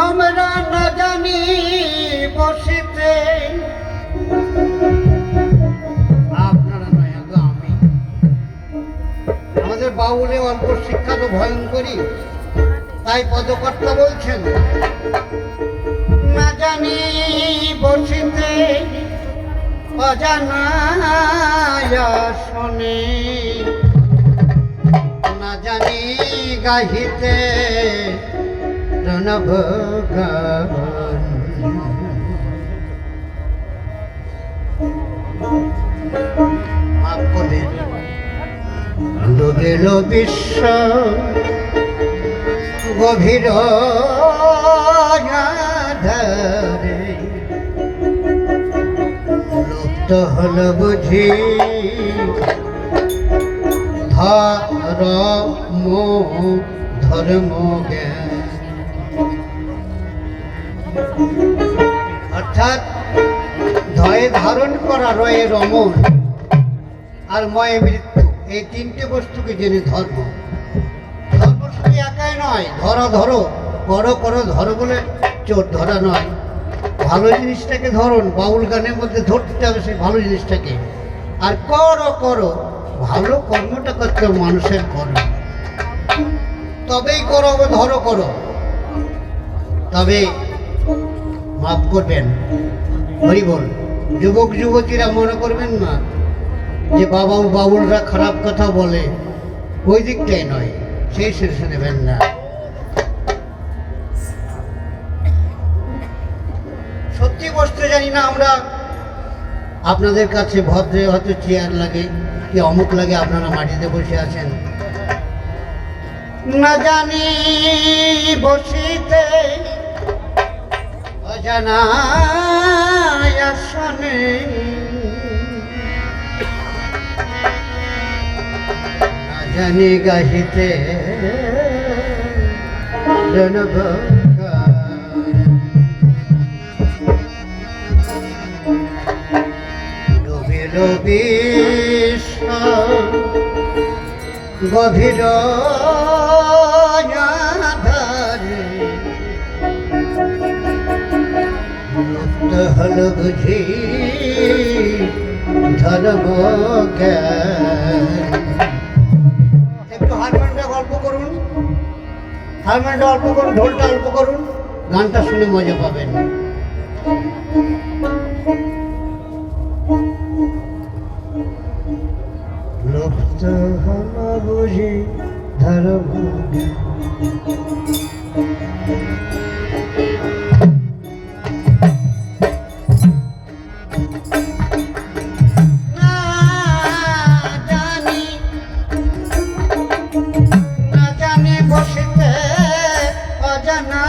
আমরা না জানি বসিতে বাউলে অল্প শিক্ষা তো ভয়ঙ্করী, তাই পদকর্তা বলছেন, না জানি বসিতে অজানা না জানি গাহিতে প্রণব গান মাফ ডুবেল বিশ্ব গভীর ধারে লুপ্ত হল বুঝি ধর্ম ধর্ম জ্ঞান। অর্থাৎ ধয়ে ধারণ করা রয়ে রমন আর ময়ে মৃত্যু। এই তিনটে বস্তুকে জেনে ধর্ম। ধর্ম শুধু একাই নয়, ধরো ধরো করো করো, ধরো বলে চোর ধরা নয়। ভালো জিনিসটাকে ধরুন, বাউল গানের মধ্যে ধরতে হবে সেই ভালো জিনিসটাকে। আর করো করো, ভালো কর্মটা করতে মানুষের কর্ম। তবেই করো ধরো, করো। তবে মাফ করবেন। হরি বল, যুবক, যুবতীরা মনে করবেন না যে বাবা বাবুলরা খারাপ কথা বলে, ওই দিকটাই নয়, সেই শীর্ষে নেবেন না সত্যি বসতে জানি না আমরা। আপনাদের কাছে ভদ্রে হয়তো চেয়ার লাগে, কি অমুক লাগে আপনারা মাটিতে বসে আছেন। না জানি বসিতে অজানা আসনে জানি গাহিতে গভীর হল বুঝি ধর্ম জ্ঞান হারমোনিয়ামটা অল্প করুন ঢোলটা অল্প করুন গানটা শুনে মজা পাবেন। লোকটা বুঝি ধর্ম